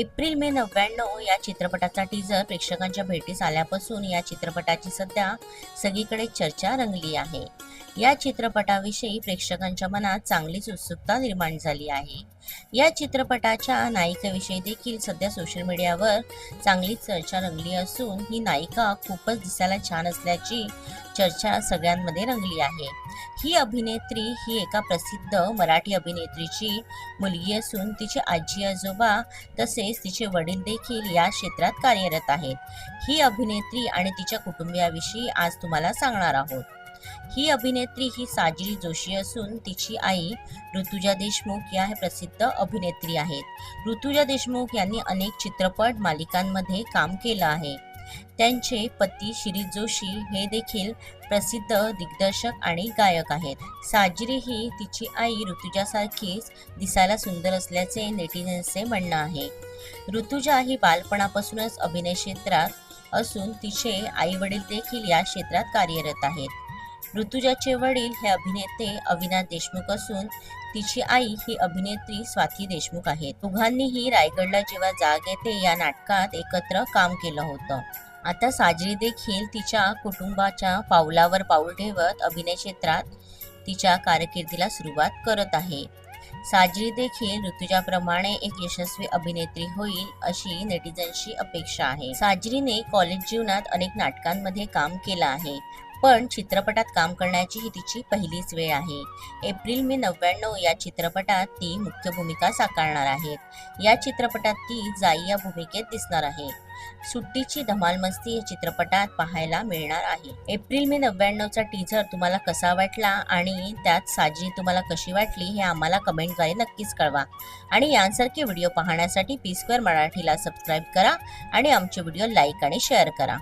April May नव्याण्णव या चित्रपटाचा टीजर प्रेक्षकांच्या भेटीस आल्यापासून या चित्रपटाची सध्या सगळीकडे चर्चा रंगली आहे. या चित्रपटाविषयी प्रेक्षकांच्या मनात चांगलीच उत्सुकता निर्माण झाली आहे. या चित्रपटाच्या नायिकेविषयी देखील सध्या सोशल मीडियावर चांगलीच चर्चा रंगली असून ही नायिका खूपच दिसायला छान असल्याची चर्चा सगळ्यांमध्ये रंगली आहे. ही अभिनेत्री ही एका प्रसिद्ध मराठी अभिनेत्रीची मुलगी असून तिचे आजी आजोबा तसेच तिचे वडील देखील या क्षेत्रात कार्यरत आहेत. ही अभिनेत्री आणि तिच्या कुटुंबियाविषयी आज तुम्हाला सांगणार आहोत. ही अभिनेत्री ही साजरी जोशी असून तिची आई ऋतुजा देशमुख या प्रसिद्ध अभिनेत्री आहेत. ऋतुजा देशमुख यांनी अनेक चित्रपट मालिकांमध्ये काम केलं आहे. त्यांचे पती श्री जोशी हे देखील प्रसिद्ध दिग्दर्शक आणि गायक आहेत. साजरी ही तिची आई ऋतुजासारखीच दिसायला सुंदर असल्याचे नेटिझन्सचे म्हणणं आहे. ऋतुजा ही बालपणापासूनच अभिनय क्षेत्रात असून तिचे आई वडील देखील या क्षेत्रात कार्यरत आहेत. ऋतुजाचे वडील हे अभिनेते अविनाश देशमुख असून तिची आई ही अभिनेत्री स्वाती देशमुख आहेत. दोघांनीही रायगडला जेव्हा जाग येते या नाटकात एकत्र काम केलं होतं. आता साजरी देखील तिच्या कुटुंबाच्या पावलावर पाऊल ठेवत अभिनय क्षेत्रात तिच्या कारकिर्दीला सुरुवात करत आहे. साजरी देखील ऋतुजाप्रमाणे एक यशस्वी अभिनेत्री होईल अशी नेटिझनची अपेक्षा आहे. साजरीने कॉलेज जीवनात अनेक नाटकांमध्ये काम केलं आहे. पण चित्रपटात काम करण्याची ही तिची पहिलीच वेळ आहे. एप्रिल मे नव्याण्णव या चित्रपटात ती मुख्य भूमिका साकारणार आहेत या चित्रपटात ती जाई या भूमिकेत दिसणार आहे. सुट्टीची धमाल मस्ती या चित्रपटात पाहायला मिळणार आहे. एप्रिल मे नव्याण्णवचा टीझर तुम्हाला कसा वाटला आणि त्यात साजी तुम्हाला कशी वाटली हे आम्हाला कमेंटद्वारे नक्कीच कळवा. आणि यांसारखे व्हिडिओ पाहण्यासाठी पी स्क्वेअर मराठीला सबस्क्राईब करा आणि आमचे व्हिडिओ लाईक आणि शेअर करा.